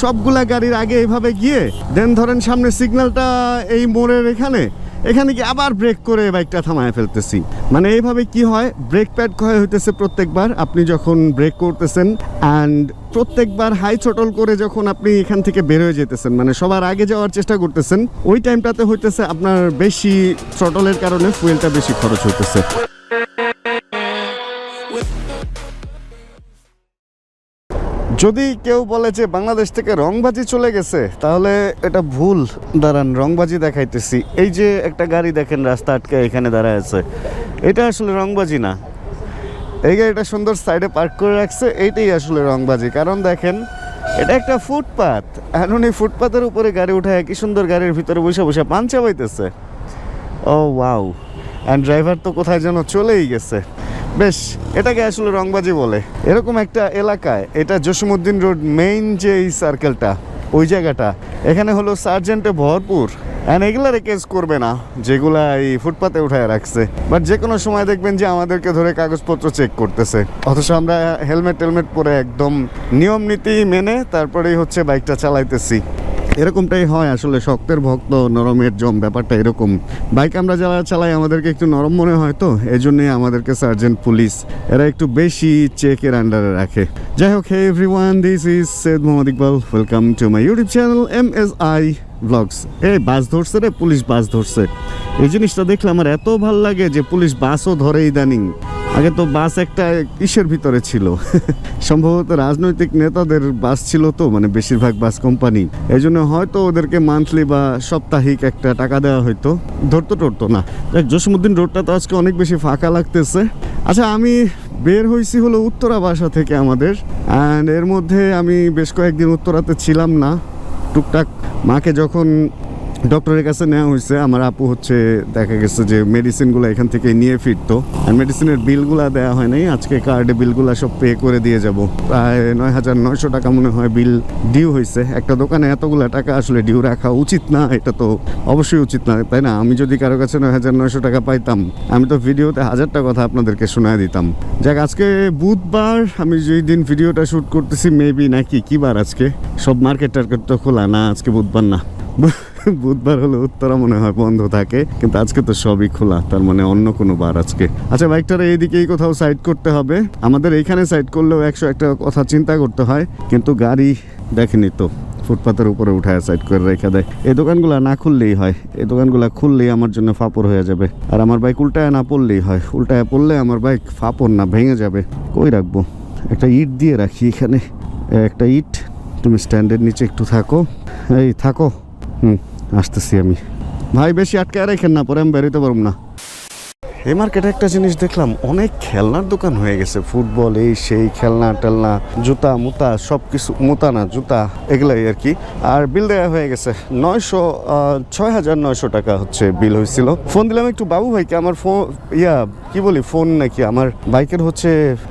সবগুলা গাড়ির আগে এইভাবে গিয়ে দেন ধরেন সামনে সিগন্যালটা এই মোড়ের এখানে এখানে কি আবার ব্রেক করে বাইকটা থামায় ফেলতেছি। মানে এইভাবে কি হয়? ব্রেক প্যাড ক্ষয় হইতেছে প্রত্যেকবার, আপনি যখন ব্রেক করতেছেন অ্যান্ড প্রত্যেকবার হাই চটল করে যখন আপনি এখান থেকে বের হয়ে যেতেছেন মানে সবার আগে যাওয়ার চেষ্টা করতেছেন, ওই টাইমটাতে হইতেছে আপনার বেশি থ্রটলের কারণে ফুয়েলটা বেশি খরচ হইতেছে। যদি কেউ বলে যে বাংলাদেশ থেকে রংবাজি চলে গেছে, তাহলে এটা ভুল। দাঁড়ান, রংবাজি দেখাইতেছি। এই যে একটা গাড়ি দেখেন, রাস্তা আটকে এখানে দাঁড়ায় আছে। এটা আসলে রংবাজি না। এই গাড়িটা সুন্দর সাইডে পার্ক করে রাখছে, এইটাই আসলে রংবাজি। কারণ দেখেন, এটা একটা ফুটপাত। এখন এই ফুটপাতের উপরে গাড়ি উঠায় কি সুন্দর গাড়ির ভিতরে বসে বসে পান চাবাইতেছে ও, ওয়াও। অ্যান্ড ড্রাইভার তো কোথায় যেন চলেই গেছে। বেশ এটাকে আসলে রংবাজি বলে? এরকম একটা এলাকায়, এটা জসিমুদ্দিন রোড মেইন যে এই সার্কেলটা ওই জায়গাটা, এখানে হলো সার্জেন্টে ভরপুর। অ্যান্ড এগুলার কেস করবে না, যেগুলা এই ফুটপাতে উঠায় রাখছে। বাট যে কোনো সময় দেখবেন যে আমাদেরকে ধরে কাগজপত্র চেক করতেছে। অথচ আমরা হেলমেট টেলমেট পরে একদম নিয়ম নীতি মেনে তারপরেই হচ্ছে বাইকটা চালাইতেছি। এরকমটাই হয় আসলে, শক্তের ভক্ত, নরমের জম, ব্যাপারটা এরকম। বাইক আমরা যারা চালাই, আমাদেরকে একটু নরম মনে হয় তো? এই জন্যই আমাদেরকে সার্জেন্ট পুলিশ, এরা একটু বেশি চেকের আন্ডারে রাখে। যাই হোক hey everyone this is Syed Mohammad Iqbal welcome to my YouTube channel M S I blogs এই বাস ধরছে রে, পুলিশ বাস ধরছে। এই জিনিসটা দেখলে আমার এত ভালো লাগে যে পুলিশ বাসও ধরে ইদানিং। আগে তো বাস একটা ইসের ভিতরে ছিল? সম্ভবত রাজনৈতিক নেতাদের বাস ছিল তো মানে বেশিরভাগ বাস কোম্পানি। এই জন্য হয়তো ওদেরকে মান্থলি বা সাপ্তাহিক একটা টাকা দেওয়া হয়তো ধরতো টরতো না। দেখ জসিমুদ্দিন রোডটা তো আজকে অনেক বেশি ফাঁকা লাগতেছে। আচ্ছা আমি বের হয়েছি হলো উত্তরা বাসা থেকে আমাদের। অ্যান্ড এর মধ্যে আমি বেশ কয়েকদিন উত্তরাতে ছিলাম না। টুকটাক মাকে যখন ডক্টরের কাছে নেওয়া হয়েছে। আমার আপু হচ্ছে দেখা গেছে যে মেডিসিনগুলো এখান থেকে নিয়ে ফিরতো। আর মেডিসিনের বিলগুলো দেওয়া হয় নাই। আজকে কার্ডে বিলগুলো সব পে করে দিয়ে যাব। প্রায় নয় হাজার নয়শো টাকা মনে হয় বিল ডিউ হয়েছে। একটা দোকানে এতগুলো টাকা আসলে ডিউ রাখা উচিত না। এটা তো অবশ্যই উচিত না, তাই না? আমি যদি কারও কাছে নয় হাজার নয়শো টাকা পাইতাম, আমি তো ভিডিওতে হাজারটা কথা আপনাদেরকে শোনায় দিতাম। যাক, আজকে বুধবার আমি যেই দিন ভিডিওটা শ্যুট করতেছি মেবি নাকি কি বার আজকে? সব মার্কেট টার্কেট তো খোলা না, আজকে বুধবার না। বুধবার হলে উত্তরা মনে হয় বন্ধ থাকে, কিন্তু আজকে তো সবই খোলা, তার মানে অন্য কোনো বার আজকে। আচ্ছা বাইকটার এইদিকেই কোথাও সাইড করতে হবে। আমাদের এইখানে সাইড করলেও একশো একটা কথা চিন্তা করতে হয়, কিন্তু গাড়ি দেখেনি তো, ফুটপাতের উপরে উঠায় সাইড করে রেখে দেয়। এই দোকানগুলো না খুললেই হয়, এই দোকানগুলো খুললেই আমার জন্য ফাপড় হয়ে যাবে। আর আমার বাইক উল্টায় না পড়লেই হয়, উল্টায় পড়লে আমার বাইক ফাপড় না ভেঙে যাবে। কই রাখব? একটা ইট দিয়ে রাখি এখানে, একটা ইট, তুমি স্ট্যান্ডের নিচে একটু থাকো। এই, থাকো। হুম। আসতেছি আমি। ভাই বেশি আটকে রেখেন না পরে আমি বেরোতে পারব না। এই মার্কেটে একটা জিনিস দেখলাম, অনেক খেলনার দোকান হয়ে গেছে। ফুটবল এই সেই, খেলনা টেলনা, জুতা, মুতা সব কিছু মুতা না, জুতা, এগুলাই আর কি। আর বিল দেওয়া হয়ে গেছে নয়শো ছয় হাজার নয়শো টাকা হচ্ছে বিল হয়েছিল। ফোন দিলাম একটু বাবু ভাইকে, আমার ফোন ইয়া, কি বলি, ফোন নাকি? আমার বাইকের হচ্ছে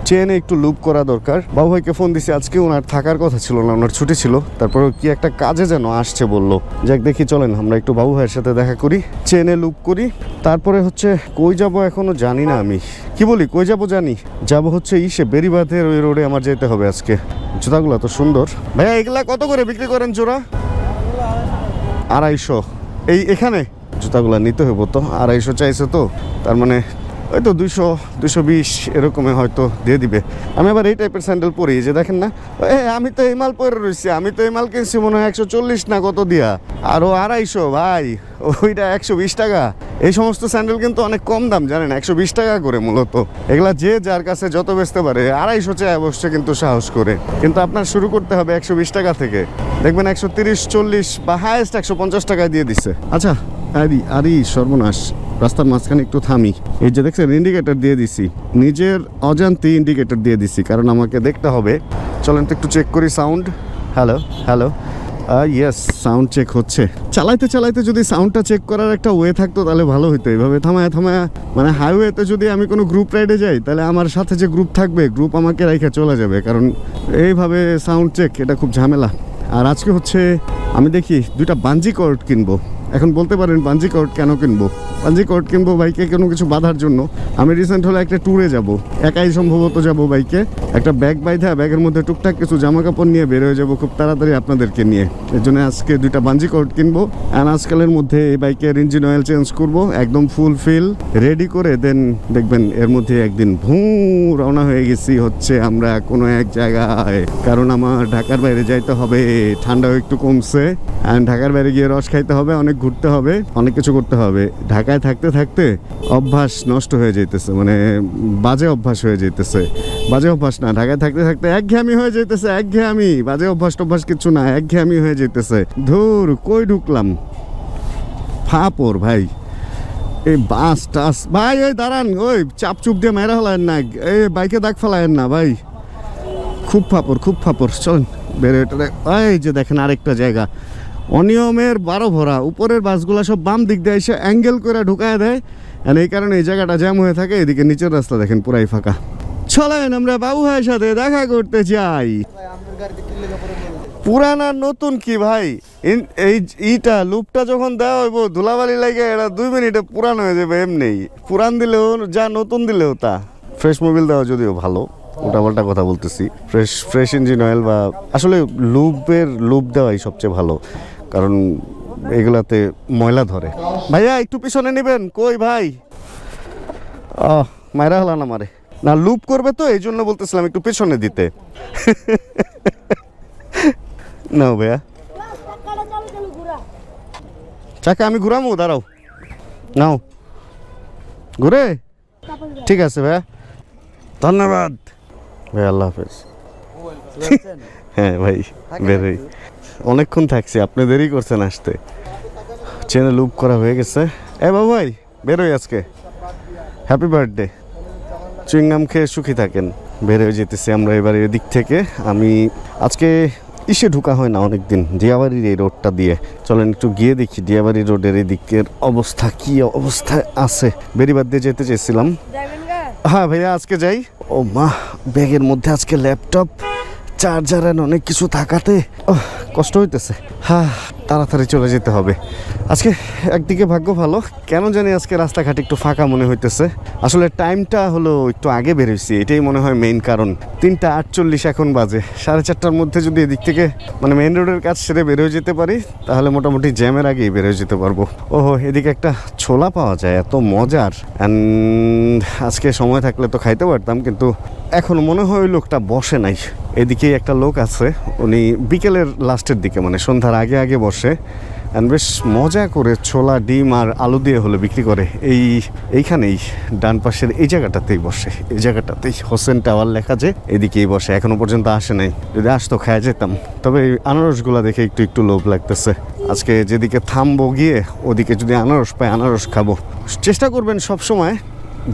চেনে একটু লুপ করা দরকার। বাবু ভাইকে ফোন দিছি, আজকে ওনার থাকার কথা ছিল না, ওনার ছুটি ছিল। তারপর কি একটা কাজে যেন আসছে বলল। যাক, দেখি চলেন, আমরা একটু বাবু ভাইয়ের সাথে দেখা করি চেনে লুপ করি। তারপরে হচ্ছে কই যাব এখনও জানি না আমি। কি বলি, কই যাব জানি? যাব হচ্ছে ইসে বেরিবাঁধের ওই রোডে, আমার যেতে হবে আজকে। জুতাগুলো তো সুন্দর। ভাইয়া, এগুলা কত করে বিক্রি করেন জোড়া? আড়াইশো। এই এখানে? জুতাগুলো নিতে হইব তো, আড়াইশো চাইছে তো। তার মানে ওই তো দুইশো দুশো বিশ এরকমে হয়তো দিয়ে দিবে। আমি আবার এই টাইপের স্যান্ডেল পরি যে দেখেন না? এ, আমি তো এই মাল পরে রয়েছি, আমি তো এই মাল কিনছি মনে হয় একশো চল্লিশ না কত দিয়া? আরও আড়াইশো, ভাই, ওইটা একশো বিশ টাকা। এই সমস্ত স্যান্ডেল কিন্তু অনেক কম দাম, জানেন, একশো বিশ টাকা করে মূলত। এগুলা যে যার কাছে যত বেচতে পারে, আড়াইশো চায় অবশ্য কিন্তু সাহস করে। কিন্তু আপনার শুরু করতে হবে একশো বিশ টাকা থেকে। দেখবেন একশো তিরিশ, চল্লিশ বা হায়েস্ট একশো পঞ্চাশ টাকায় দিয়ে দিচ্ছে আচ্ছা আরি আরি সর্বনাশ। রাস্তার মাঝখানে একটু থামি। এই যে দেখছেন ইন্ডিকেটর দিয়ে দিছি। নিজের অজান্তি ইন্ডিকেটার দিয়ে দিছি, কারণ আমাকে দেখতে হবে। চলেন তো একটু চেক করি sound hello hello yes sound check হচ্ছে। চালাইতে চালাইতে যদি সাউন্ডটা চেক করার একটা ওয়ে থাকতো, তাহলে ভালো হতো এইভাবে থামায় থামায় মানে হাইওয়েতে যদি আমি কোনো গ্রুপ রাইডে যাই, তাহলে আমার সাথে যে গ্রুপ থাকবে গ্রুপ আমাকে রেখে চলে যাবে, কারণ এইভাবে সাউন্ড চেক এটা খুব ঝামেলা। আর আজকে হচ্ছে, আমি দেখি দুইটা বাঞ্জি কর্ড কিনবো। এখন বলতে পারেন পাঞ্জি কোর্ট কেন কিনবো? পাঞ্জি কোর্ট কিনবো বাইকে কোনো কিছু বাঁধার জন্য। আমি রিসেন্ট হলে একটা ট্যুরে যাব। একাই সম্ভবত যাব বাইকে একটা ব্যাগ বাইধা, ব্যাগের মধ্যে টুকটাক কিছু জামা কাপড় নিয়ে বের হয়ে যাব খুব তাড়াতাড়ি আপনাদেরকে নিয়ে। এর জন্য আজকে দুইটা বাঞ্জি কোর্ট কিনবো। অ্যান্ড আজকালের মধ্যে এই বাইকের ইঞ্জিন অয়েল চেঞ্জ করব, একদম ফুল ফিল রেডি করে দেন দেখবেন এর মধ্যে একদিন ভূ, রওনা হয়ে গেছি হচ্ছে আমরা কোনো এক জায়গায়। কারণ আমার ঢাকার বাইরে যাইতে হবে, ঠান্ডাও একটু কমছে। ঢাকার বাইরে গিয়ে রস খাইতে হবে, অনেক ঘুরতে হবে, অনেক কিছু করতে হবে। ঢাকায় থাকতে থাকতে অভ্যাস নষ্ট হয়ে যাইতেছে মানে বাজে অভ্যাস হয়ে যাইতেছে। বাজে অভ্যাস না, ঢাকায় থাকতে থাকতে একঘেয়ামি হয়ে যাইতেছে, একঘেয়ামি। বাজে অভ্যাস টভ্যাস কিছু না, একঘেয়ামি হয়ে যাইতেছে। ধুর, কই ঢুকলাম? ফাপর ভাই। এই বাস, টাস, ভাই ওই দাঁড়ান, ওই চাপ চুপ দিয়ে মেরা হলায়েন না, এই বাইকে দাগ ফেলায়েন না, ভাই। খুব ফাপর খুব ফাপর চলেন, বেরো এটা এই যে দেখেন আরেকটা জায়গা। অনিয়মের বারো ভরা। উপরের বাসগুলো সব বাম দিক দিয়ে এসে অ্যাঙ্গেল করে ঢুকায় দেয়। আর এই কারণে এই জায়গাটা জ্যাম হয়ে থাকে, এদিকে নিচের রাস্তা দেখেন পুরাই ফাঁকা। চলেন আমরা বাবু ভাইয়ের সাথে দেখা করতে চাই পুরানা নতুন কি ভাই? এই ইটা, লুপটা যখন দেওয়া হইব, ধুলাবালি লাগে এটা দুই মিনিটে পুরান হয়ে যাবে এমনি। পুরান দিলেও, যা নতুন দিলেও তা। ফ্রেশ মোবিল দেওয়া যদিও ভালো ওটা পাল্টা কথা বলতেছি। ফ্রেশ ফ্রেশ ইঞ্জিন অয়েল বা আসলে লুপের, লুপ দেওয়াই সবচেয়ে ভালো। কারণ এগুলাতে ময়লা ধরে। ভাইয়া একটু পিছনে নেবেন। কই ভাই? ও মায়েরা হলা না মারে না লুপ করবে তো এই জন্য বলতেছিলাম একটু পেছনে দিতে। নাও ভাইয়া। চাকা আমি ঘুরামো দাঁড়াও। নাও। ঘুরে? ঠিক আছে ভাইয়া। ধন্যবাদ। ভাই আল্লাহ হাফেজ। হ্যাঁ ভাই বেরোই অনেকক্ষণ থাকছি, আপনি দেরি করছেন আসতে। চেনে লুপ করা হয়ে গেছে। এ বাবু ভাই আজকে। হ্যাপি বার্থডে চুইংগাম খেয়ে সুখী থাকেন। বেরোয় যেতেছি আমরা এবার এদিক থেকে। আমি আজকে ইসে ঢুকা হয় না অনেক দিন ডিয়াবাড়ির এই রোডটা দিয়ে। চলেন একটু গিয়ে দেখি ডিয়াবাড়ি রোডের এই দিকের অবস্থা, কি অবস্থায় আছে। বেরিবাদ দিয়ে যেতে চেয়েছিলাম। হ্যাঁ ভাইয়া, আজকে যাই। ও মা, ব্যাগের মধ্যে আজকে ল্যাপটপ, চার্জার অনেক কিছু থাকাতে। কষ্ট হইতেছে। হ্যাঁ তাড়াতাড়ি চলে যেতে হবে। আজকে একদিকে ভাগ্য ভালো। কেন জানি আজকে রাস্তাঘাট একটু ফাঁকা মনে হইতেছে। আসলে টাইমটা হলো একটু আগে বেরোইছি এটাই মনে হয় মেইন কারণ। তিনটা আটচল্লিশ এখন বাজে। সাড়ে চারটার মধ্যে যদি এদিক থেকে মানে মেইন রোডের কাজ সেরে বেরোয় যেতে পারি, তাহলে মোটামুটি জ্যামের আগেই বেরোয় যেতে পারব। ওহো, এদিকে একটা ছোলা পাওয়া যায়। এত মজার। অ্যান্ড আজকে সময় থাকলে তো খাইতে পারতাম, কিন্তু এখন মনে হয় ওই লোকটা বসে নাই। এদিকে একটা লোক আছে, উনি বিকেলের লাস্টের দিকে মানে সন্ধ্যার আগে আগে বসে অ্যান্ড বেশ মজা করে ছোলা, ডিম আর আলু দিয়ে হলে বিক্রি করে। এই, এইখানেই, ডান পাশের এই জায়গাটাতেই বসে। এই জায়গাটাতেই হোসেন টাওয়ার লেখা যে, এদিকেই বসে। এখনও পর্যন্ত আসে নাই। যদি আসতো খাওয়া যেতাম। তবে এই আনারসগুলা দেখে একটু একটু লোভ লাগতেছে। আজকে যেদিকে থামবো গিয়ে, ওদিকে যদি আনারস পাই, আনারস খাব। চেষ্টা করবেন সব সময়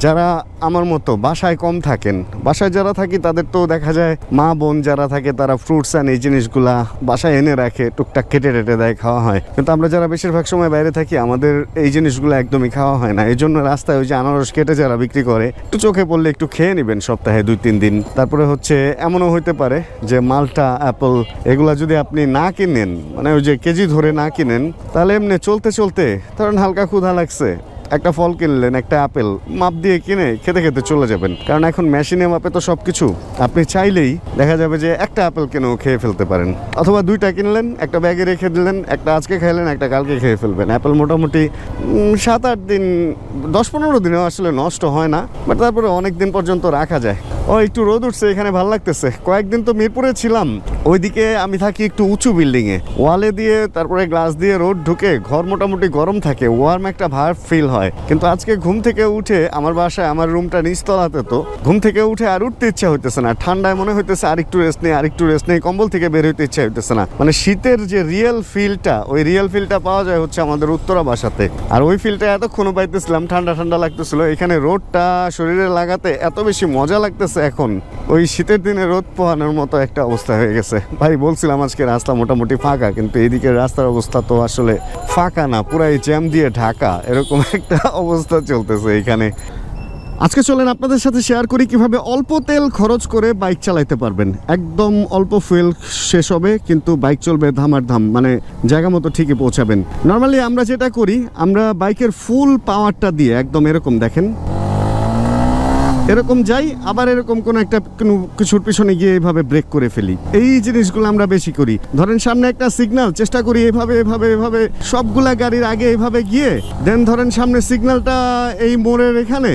যারা আমার মতো বাসায় কম থাকেন, বাসায় যারা থাকি তাদের তো দেখা যায় মা বোন যারা থাকে তারা ফ্রুটস অ্যান্ড এই জিনিসগুলা বাসায় এনে রাখে, টুকটাক কেটে টেটে দেয়, খাওয়া হয়। কিন্তু আমরা যারা বেশিরভাগ সময় বাইরে থাকি, আমাদের এই জিনিসগুলো একদমই খাওয়া হয় না। এই জন্য রাস্তায় ওই যে আনারস কেটে যারা বিক্রি করে, একটু চোখে পড়লে একটু খেয়ে নেবেন সপ্তাহে দুই, তিন দিন। তারপরে হচ্ছে এমনও হইতে পারে যে মালটা অ্যাপল এগুলা যদি আপনি না কিনেন মানে ওই যে কেজি ধরে না কিনেন, তাহলে এমনি চলতে চলতে ধরেন হালকা ক্ষুধা লাগছে। একটা ফল কিনলেন, একটা আপেল, মাপ দিয়ে কিনে খেতে খেতে চলে যাবেন। কারণ এখন মেশিনে মাপে তো সব কিছু আপনি চাইলেই দেখা যাবে যে একটা আপেল কেন খেয়ে ফেলতে পারেন। অথবা দুইটা কিনলেন, একটা ব্যাগে রেখে দিলেন, একটা আজকে খাইলেন, একটা কালকে খেয়ে ফেলবেন। অ্যাপেল মোটামুটি সাত আট দিন, দশ পনেরো দিনেও আসলে নষ্ট হয় না, বাট তারপরে অনেক দিন পর্যন্ত রাখা যায়। ও, একটু রোদ উঠছে, এখানে ভালো লাগতেছে। কয়েকদিন তো মিরপুরে ছিলাম। ওইদিকে আমি থাকি একটু উঁচু বিল্ডিংয়ে ওয়ালে দিয়ে, তারপরে গ্লাস দিয়ে রোদ ঢুকে ঘর মোটামুটি গরম থাকে ওয়ার্ম একটা ভার ফিল হয়। কিন্তু আজকে ঘুম থেকে উঠে আমার বাসায়, আমার রুমটা নিচতলাতে তো। ঘুম থেকে উঠে আর উঠতে ইচ্ছা হইতেছে না। ঠান্ডায় মনে হইতেছে আর একটু রেস্ট নেই, আর একটু রেস্ট নেই, কম্বল থেকে বের হইতে ইচ্ছা হইতেছে না। মানে শীতের যে রিয়েল ফিলটা ওই রিয়েল ফিলটা পাওয়া যায় হচ্ছে আমাদের উত্তরা বাসাতে। আর ওই ফিলটা এতক্ষণ পাইতেছিলাম, ঠান্ডা ঠান্ডা লাগতেছিল। এখানে রোদটা শরীরে লাগাতে এত বেশি মজা লাগতেছে এখন। ওই শীতের দিনে রোদ পোহানোর মতো একটা অবস্থা হয়ে গেছে। ভাই, বলছিলাম আজকে রাস্তা মোটামুটি ফাঁকা, কিন্তু এদিকে রাস্তার অবস্থা তো আসলে ফাঁকা না, পুরাই জ্যাম দিয়ে ঢাকা। এরকম একটা অবস্থা চলতেছে এখানে। আজকে চলেন আপনাদের সাথে শেয়ার করি কীভাবে অল্প তেল খরচ করে বাইক চালাইতে পারবেন। একদম অল্প ফুয়েল শেষ হবে, কিন্তু বাইক চলবে ধামার ধাম মানে জায়গা মতো ঠিকই পৌঁছাবেন। নর্মালি আমরা যেটা করি, আমরা বাইকের ফুল পাওয়ারটা দিয়ে, একদম এরকম দেখেন এরকম যাই, আবার এরকম কোন একটা কোনো কিছুর পিছনে গিয়ে এইভাবে ব্রেক করে ফেলি। এই জিনিসগুলো আমরা বেশি করি। ধরেন সামনে একটা সিগনাল চেষ্টা করি এভাবে এভাবে এভাবে, সবগুলা গাড়ির আগে এভাবে গিয়ে দেন ধরেন সামনে সিগনালটা এই মোড়ের এখানে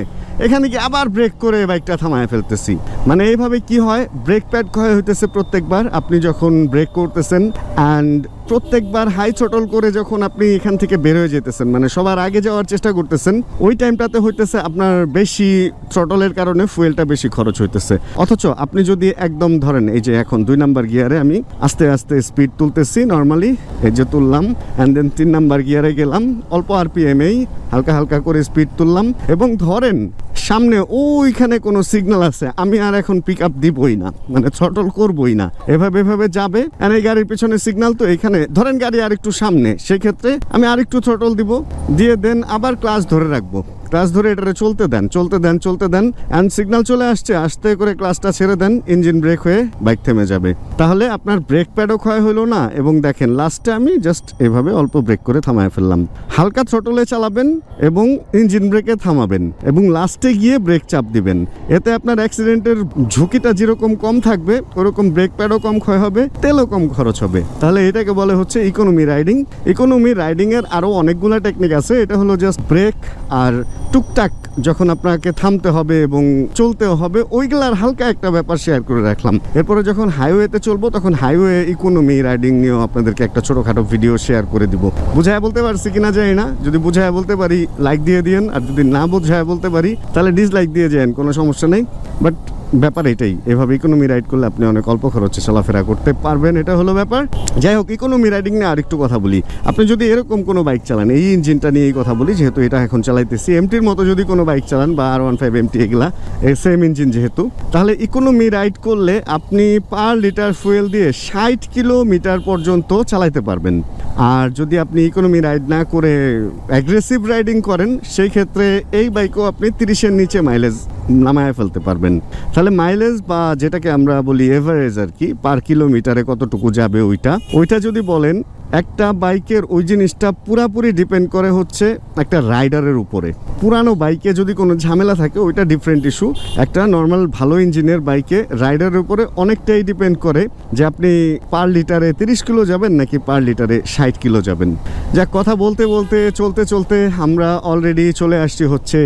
এখানে কি আবার ব্রেক করে বাইকটা থামায় ফেলতেছি। মানে এইভাবে কি হয়? ব্রেক প্যাড ক্ষয় হইতেছে প্রত্যেকবার। আপনি যখন ব্রেক করতেছেন অ্যান্ড প্রত্যেকবার হাই চটল করে যখন আপনি এখান থেকে বের হয়ে যেতেছেন মানে সবার আগে যাওয়ার চেষ্টা করতেছেন, ওই টাইমটাতে হইতেছে আপনার বেশি থ্রটলের কারণে ফুয়েলটা বেশি খরচ হইতেছে। অথচ আপনি যদি একদম ধরেন, এই যে এখন দুই নাম্বার গিয়ারে আমি আস্তে আস্তে স্পিড তুলতেছি নর্মালি এই যে তুললাম অ্যান্ড দেন তিন নাম্বার গিয়ারে গেলাম, অল্প আরপিএমেই হালকা হালকা করে স্পিড তুললাম, এবং ধরেন সামনে ওইখানে কোনো সিগনাল আছে, আমি আর এখন পিক আপ দিবই না মানে ছটল করবই না। এভাবে এভাবে যাবে আর এই গাড়ির পিছনে সিগন্যাল তো এখানে। ধরেন গাড়ি আর একটু সামনে, সেক্ষেত্রে আমি আর একটু ছটল দিব, দিয়ে দেন আবার ক্লাস ধরে রাখব। ক্লাস ধরে এটারে চলতে দেন চলতে দেন চলতে দেন অ্যান্ড সিগন্যাল চলে আসছে, আসতে করে ক্লাসটা ছেড়ে দেন ইঞ্জিন ব্রেক হয়ে বাইক থেমে যাবে। তাহলে আপনার ব্রেক প্যাডও ক্ষয় হলো না, এবং দেখেন লাস্টে আমি জাস্ট এভাবে অল্প ব্রেক করে থামায় ফেললাম। হালকা থ্রটলে চালাবেন এবং ইঞ্জিন ব্রেকে থামাবেন, এবং লাস্টে গিয়ে ব্রেক চাপ দিবেন। এতে আপনার অ্যাক্সিডেন্টের ঝুঁকিটা যেরকম কম থাকবে, ওরকম ব্রেক প্যাডও কম ক্ষয় হবে, তেলও কম খরচ হবে। তাহলে এটাকে বলে হচ্ছে ইকোনমি রাইডিং ইকোনমি রাইডিং এর আরও অনেকগুলো টেকনিক আছে, এটা হলো জাস্ট ব্রেক আর টুকটাক যখন আপনাকে থামতে হবে এবং চলতে হবে, ওইগুলার হালকা একটা ব্যাপার শেয়ার করে রাখলাম। এরপরে যখন হাইওয়েতে চলবো, তখন হাইওয়ে ইকোনমি রাইডিং নিয়েও আপনাদেরকে একটা ছোটোখাটো ভিডিও শেয়ার করে দিব। বুঝায় বলতে পারছি কিনা যাই না, যদি বুঝায় বলতে পারি লাইক দিয়ে দিয়েন, আর যদি না বুঝায় বলতে পারি, তাহলে ডিসলাইক দিয়ে যান, কোনো সমস্যা নেই। বাট ব্যাপার এটাই। এভাবে ইকোনমি রাইড করলে আপনি অনেক অল্প খরচে চলাফেরা করতে পারবেন, এটা হলো ব্যাপার। যাই হোক ইকোনমি রাইডিং নিয়ে আরেকটু কথা বলি। আপনি যদি এরকম কোনো বাইক চালান, এই ইঞ্জিনটা নিয়েই কথা বলি, যেহেতু এটা এখন চালাইতেছি এমটির মতো যদি কোনো বাইক চালান, বা আর ওয়ান ফাইভ এমটি এগুলা সেম ইঞ্জিন যেহেতু, তাহলে ইকোনমি রাইড করলে আপনি পার লিটার ফুয়েল দিয়ে ষাট কিলোমিটার পর্যন্ত চালাইতে পারবেন। আর যদি আপনি ইকোনমি রাইড না করে অ্যাগ্রেসিভ রাইডিং করেন, সেই ক্ষেত্রে এই বাইকও আপনি তিরিশের নিচে মাইলেজ নামায় ফেলতে পারবেন। তাহলে মাইলেজ বা যেটাকে আমরা বলি এভারেজ আর কি পার কিলোমিটারে কতটুকু যাবে ওইটা? ওইটা যদি বলেন একটা বাইকের ওই জিনিসটা পুরাপুরি ডিপেন্ড করে হচ্ছে একটা রাইডারের উপরে। পুরানো বাইকে যদি কোনো ঝামেলা থাকে, ওইটা ডিফারেন্ট ইস্যু একটা নর্মাল ভালো ইঞ্জিনের বাইকে রাইডারের উপরে অনেকটাই ডিপেন্ড করে যে আপনি পার লিটারে তিরিশ কিলো যাবেন নাকি পার লিটারে ষাট কিলো যাবেন। যা কথা বলতে বলতে, চলতে চলতে আমরা অলরেডি চলে আসছি হচ্ছে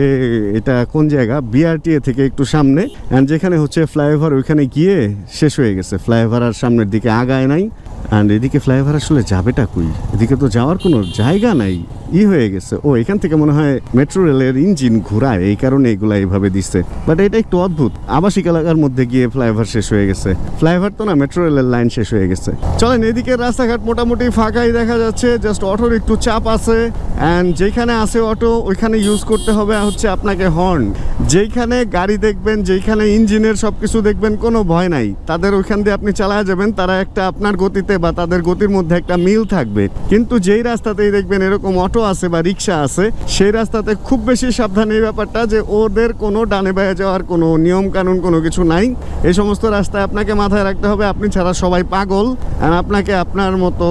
এটা কোন জায়গা? বিআরটিএ থেকে একটু সামনে। অ্যান্ড যেখানে হচ্ছে ফ্লাইওভার ওইখানে গিয়ে শেষ হয়ে গেছে। ফ্লাইওভার আর সামনের দিকে আগায় নাই। অ্যান্ড এদিকে ফ্লাইওভার আসলে যাবেটা কুই? এদিকে তো যাওয়ার কোনো জায়গা নাই। ই হয়ে গেছে। ও, এখান থেকে মনে হয় মেট্রো রেলের ইঞ্জিন ঘুরায়। এই কারণে এগুলা এইভাবে দিচ্ছে বাট এটা একটু অদ্ভুত। আবাসিক এলাকার মধ্যে গিয়ে ফ্লাইওভার শেষ হয়ে গেছে। ফ্লাইওভার তো না, মেট্রো রেলের লাইন শেষ হয়ে গেছে। চলেন এদিকে রাস্তাঘাট মোটামুটি ফাঁকাই দেখা যাচ্ছে। জাস্ট অটোর একটু চাপ আছে। অ্যান্ড যেখানে আছে অটো ওইখানে ইউজ করতে হবে হচ্ছে আপনাকে হর্ন যেইখানে গাড়ি দেখবেন, যেইখানে ইঞ্জিনের সব কিছু দেখবেন, কোনো ভয় নাই। তাদের ওইখান দিয়ে আপনি চালায় যাবেন, তারা একটা আপনার গতিতে বা তাদের গতির মধ্যে একটা মিল থাকবে। কিন্তু যেই রাস্তাতেই দেখবেন এরকম অটো আছে বা রিক্সা আছে, সেই রাস্তাতে খুব বেশি সাবধান এই ব্যাপারটা যে ওদের কোনো ডানে বায়ে যাওয়ার কোনো নিয়ম কানুন কোনো কিছু নাই। এই সমস্ত রাস্তায় আপনাকে মাথায় রাখতে হবে, আপনি ছাড়া সবাই পাগল। আর আপনাকে আপনার মতো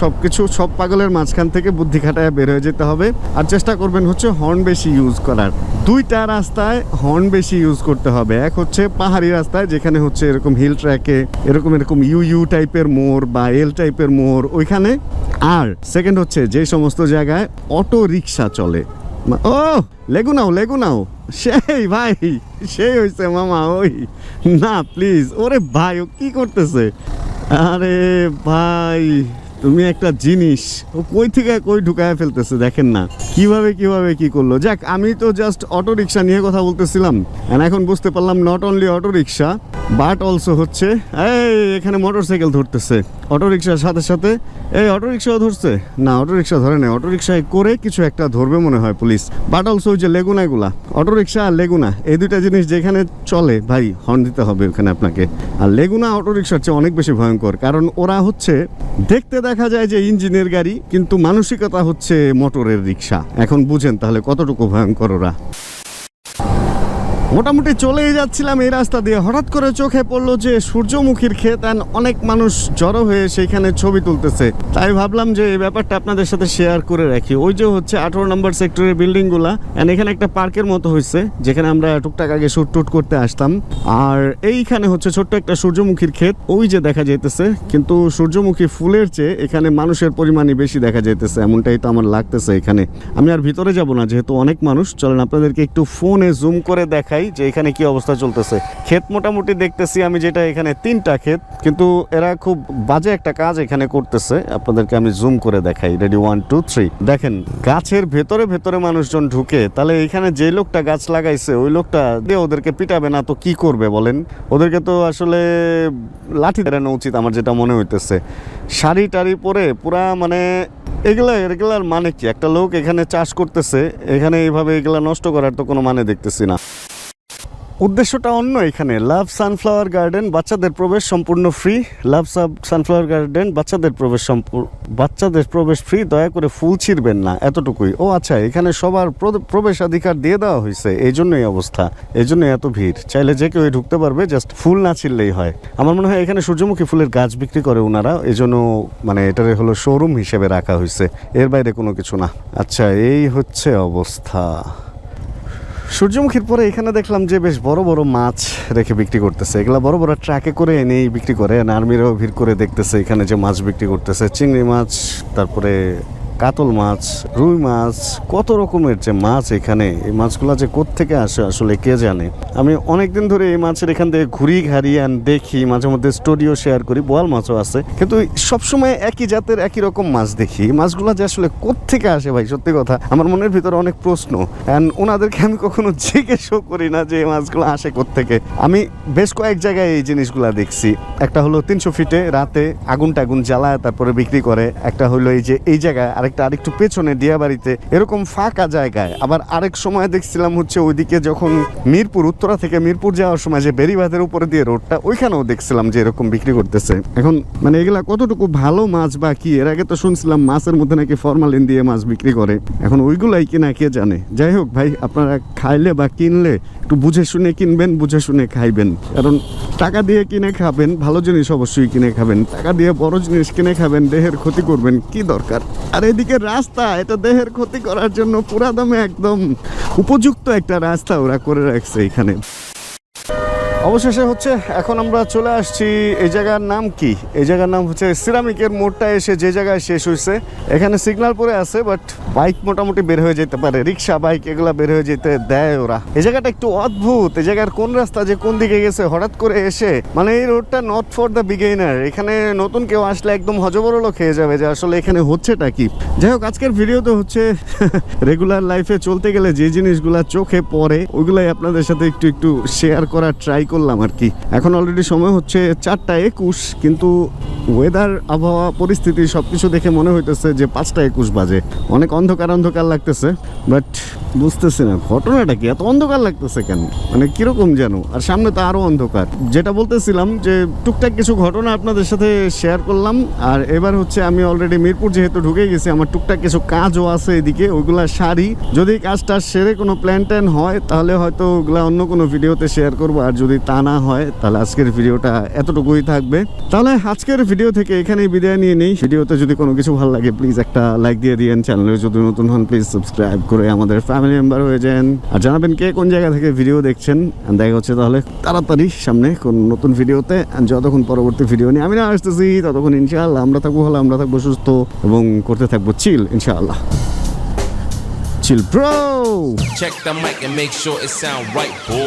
সব কিছু সব পাগলের মাঝখান থেকে বুদ্ধি খাটায় বের হয়ে যেতে হবে। আর চেষ্টা করবেন হচ্ছে হর্ন বেশি ইউজ করার। দুইটা রাস্তায় হর্ন বেশি ইউজ করতে হবে। এক হচ্ছে পাহাড়ি রাস্তায়, যেখানে হচ্ছে এরকম হিল ট্র্যাকে এরকম এরকম ইউ ইউ টাইপের মোড় বা এল টাইপের মোড় ওইখানে। আর সেকেন্ড হচ্ছে যে সমস্ত জায়গায় অটো রিক্সা চলে। ও, লেগু নাও লেগু নাও। সেই ভাই, সেই হয়েছে মামা, ওই। না প্লিজ ওরে ভাই, ও কি করতেছে? আরে ভাই। তুমি একটা জিনিস, ও কই থেকে কই ঢুকায় ফেলতেছে, দেখেন না। কীভাবে কীভাবে, কি করল? যাক, আমি তো জাস্ট অটো রিক্সা নিয়ে কথা বলতেছিলাম। এখন বুঝতে পারলাম not only auto rickshaw but also হচ্ছে, এই এখানে মোটর সাইকেল ধরতেছে। অটো রিক্সার সাথে সাথে, এই অটো রিক্সাও ধরছে। না অটো রিক্সা ধরে না অটো রিক্সায় করে কিছু একটা ধরবে মনে হয় পুলিশ। বাট অলসো ওই যে লেগুনাগুলা অটো রিক্সা আর লেগুনা এই দুইটা জিনিস যেখানে চলে, ভাই হর্ন দিতে হবে ওখানে আপনাকে। আর লেগুনা অটো রিক্সার চেয়ে অনেক বেশি ভয়ঙ্কর। কারণ ওরা হচ্ছে, দেখতে দেখা যায় যে ইঞ্জিনের গাড়ি, কিন্তু মানসিকতা হচ্ছে মোটরের রিক্সা এখন বুঝেন তাহলে কতটুকু ভয়ঙ্কর ওরা। মোটামুটি চলেই যাচ্ছিলাম এই রাস্তা দিয়ে। হঠাৎ করে চোখে পড়ল যে সূর্যমুখীর ক্ষেত অনেক মানুষ জড়ো হয়ে সেইখানে ছবি তুলতেছে। তাই ভাবলাম যে এই ব্যাপারটা আপনাদের সাথে শেয়ার করে রাখি। ওই যে হচ্ছে আঠারো নম্বর সেক্টরের বিল্ডিংগুলা and এখানে একটা পার্কের মতো হয়েছে যেখানে আমরা টুকটাক আগে শুট টুট করতে আসতাম। আর এইখানে হচ্ছে ছোট্ট একটা সূর্যমুখীর ক্ষেত, ওই যে দেখা যাইতেছে। কিন্তু সূর্যমুখী ফুলের চেয়ে এখানে মানুষের পরিমাণই বেশি দেখা যাইতেছে। এমনটাই তো আমার লাগতেছে এখানে। আমি আর ভিতরে যাব না, যেহেতু অনেক মানুষ। চলেন আপনাদেরকে একটু ফোনে জুম করে দেখাই যে এখানে কি অবস্থা চলতেছে। ক্ষেত মোটামুটি দেখতেছি আমি যেটা এখানে তিনটা ক্ষেত, কিন্তু এরা খুব বাজে একটা কাজ এখানে করতেছে। আপনাদেরকে আমি জুম করে দেখাই রেডি ওয়ান টু থ্রি দেখেন, গাছের ভেতরে ভেতরে মানুষজন ঢুকে, তাহলে এখানে যে লোকটা গাছ লাগাইছে, ওই লোকটা দিয়ে ওদেরকে পিটাবে না, তো কি করবে বলেন? ওদেরকে তো আসলে লাঠি দাঁড়ানো উচিত আমার যেটা মনে হইতেছে। শাড়ি টাড়ি পরে পুরা মানে এগুলা, এগুলার মানে কি? একটা লোক এখানে চাষ করতেছে, এখানে এইভাবে এগুলা নষ্ট করার তো কোনো মানে দেখতেছি না। উদ্দেশ্যটা অন্য এখানে। লাভ সানফ্লাওয়ার গার্ডেন বাচ্চাদের প্রবেশ সম্পূর্ণ ফ্রি লাভ সাব সানফ্লাওয়ার গার্ডেন বাচ্চাদের প্রবেশ বাচ্চাদের প্রবেশ ফ্রি দয়া করে ফুল ছিঁড়বেন না, এতটুকুই। ও আচ্ছা এখানে সবার প্র- প্রবেশাধিকার দিয়ে দেওয়া হয়েছে এই জন্যই অবস্থা এই জন্যই এত ভিড়। চাইলে যে কেউ ঢুকতে পারবে জাস্ট ফুল না ছিঁড়লেই হয়। আমার মনে হয় এখানে সূর্যমুখী ফুলের গাছ বিক্রি করে ওনারা এই জন্য মানে এটার হলো শোরুম হিসেবে রাখা হয়েছে। এর বাইরে কোনো কিছু না। আচ্ছা এই হচ্ছে অবস্থা। সূর্যমুখীর পরে এখানে দেখলাম যে বেশ বড় বড় মাছ রেখে বিক্রি করতেছে। এগুলা বড় বড় ট্রাকে করে এনেই বিক্রি করে আর্মিরাও ভিড় করে দেখতেছে এখানে যে মাছ বিক্রি করতেছে। চিংড়ি মাছ, তারপরে কাতল মাছ, রুই মাছ, কত রকমের যে মাছ এখানে, এই মাছগুলো যে থেকে আসে আসলে কে জানে? আমি অনেকদিন ধরে এই মাছের এখান থেকে ঘুরি ঘাড়ি আন দেখি, মাঝে মধ্যে স্টুডিও শেয়ার করি, বোয়াল মাছও আছে। কিন্তু সবসময় একই জাতের একই রকম মাছ দেখি। মাছগুলো যে আসলে থেকে আসে ভাই, সত্যি কথা? আমার মনের ভিতরে অনেক প্রশ্ন। অ্যান্ড ওনাদেরকে আমি কখনো জিজ্ঞেসও করি না যে এই মাছগুলো আসে থেকে আমি বেশ কয়েক জায়গায় এই জিনিসগুলো দেখছি। একটা হলো তিনশো ফিটে রাতে আগুন টাগুন জ্বালায়, তারপরে বিক্রি করে। একটা হলো এই যে, এই জায়গায় আরেকটা, আরেকটু পেছনে দিয়াবাড়িতে, এরকম ফাঁকা জায়গায়। আবার আরেক সময় দেখছিলাম হচ্ছে ওইদিকে যখন মিরপুর, উত্তরা থেকে মিরপুর যাওয়ার সময় যে বেরিবাঁধের উপরে দিয়ে রোডটা, ওইখানেও দেখছিলাম যে এরকম বিক্রি করতেছে। এখন মানে এগুলা কতটুকু ভালো মাছ বা কি, এর আগে তো শুনছিলাম মাছের মধ্যে নাকি ফরমালিন দিয়ে মাছ বিক্রি করে। এখন ওইগুলাই কিনা কে জানে? যাই হোক ভাই, আপনারা খাইলে বা কিনলে একটু বুঝে শুনে কিনবেন, বুঝে শুনে খাইবেন। কারণ টাকা দিয়ে কিনে খাবেন, ভালো জিনিস অবশ্যই কিনে খাবেন। টাকা দিয়ে বড় জিনিস কিনে খাবেন, দেহের ক্ষতি করবেন, কি দরকার? আর এদিকে রাস্তা এটা দেহের ক্ষতি করার জন্য পুরা দামে একদম উপযুক্ত একটা রাস্তা ওরা করে রাখছে এখানে। অবশেষে হচ্ছে এখন আমরা চলে আসছি, এই জায়গার নাম কি? এই জায়গার নাম হচ্ছে সিরামিকের মোড়টা এসে যে জায়গায় শেষ হয়েছে এখানে সিগন্যাল পরে আছে বাট বাইক মোটামুটি বের হয়ে যেতে পারে। রিক্সা বাইক এগুলা বের হয়ে যেতে দেয় ওরা। এই জায়গাটা একটু অদ্ভুত। এই জায়গার কোন রাস্তা যে কোন দিকে গেছে, হঠাৎ করে এসে মানে এই রোডটা নট ফর দ্য বিগেইনার এখানে নতুন কেউ আসলে একদম হজবরল খেয়ে যাবে যে আসলে এখানে হচ্ছেটা কি। যাই হোক, আজকের ভিডিও তো হচ্ছে রেগুলার লাইফে চলতে গেলে যে জিনিসগুলা চোখে পড়ে, ওইগুলাই আপনাদের সাথে একটু একটু শেয়ার করার ট্রাই করলাম আর কি। এখন অলরেডি সময় হচ্ছে চারটা একুশ, কিন্তু ওয়েদার আবহাওয়া, পরিস্থিতি সব কিছু দেখে মনে হইতেছে যে পাঁচটা একুশ বাজে। অনেক অন্ধকার অন্ধকার লাগতেছে বাট বুঝতেছি না, ঘটনাটা কি? এত অন্ধকার লাগতেছে কেন? মানে কীরকম যেন? আর সামনে তো আরও অন্ধকার। যেটা বলতেছিলাম যে টুকটাক কিছু ঘটনা আপনাদের সাথে শেয়ার করলাম, আর এবার হচ্ছে আমি অলরেডি মিরপুর যেহেতু ঢুকে গেছি, আমার টুকটাক কিছু কাজও আছে এদিকে ওইগুলা সারি। যদি কাজটা সেরে কোনো প্ল্যান ট্যান হয়, তাহলে হয়তো ওগুলা অন্য কোনো ভিডিওতে শেয়ার করব, আর যদি তা না হয় তাহলে আজকের ভিডিওটা এতটুকুই থাকবে। তাহলে আজকের ভিডিও থেকে এখানেই বিদায় নিয়ে নেই। ভিডিওতে যদি কোনো কিছু ভালো লাগে প্লিজ একটা লাইক দিয়ে দিয়েন। চ্যানেলে যদি নতুন হন প্লিজ সাবস্ক্রাইব করে আমাদের ফ্যামিলি মেম্বার হয়ে যান। আর জানাবেন কে কোন জায়গা থেকে ভিডিও দেখছেন। দেখা হচ্ছে তাহলে তাড়াতাড়ি সামনে কোন নতুন ভিডিওতে। যতক্ষণ পরবর্তী ভিডিও নিয়ে আমি না আসতেছি ততক্ষণ ইনশাআল্লাহ আমরা থাকব ভালো আমরা থাকব সুস্থ এবং করতে থাকব চিল ইনশাআল্লাহ। Chill bro Check the mic and make sure it sound right, boys.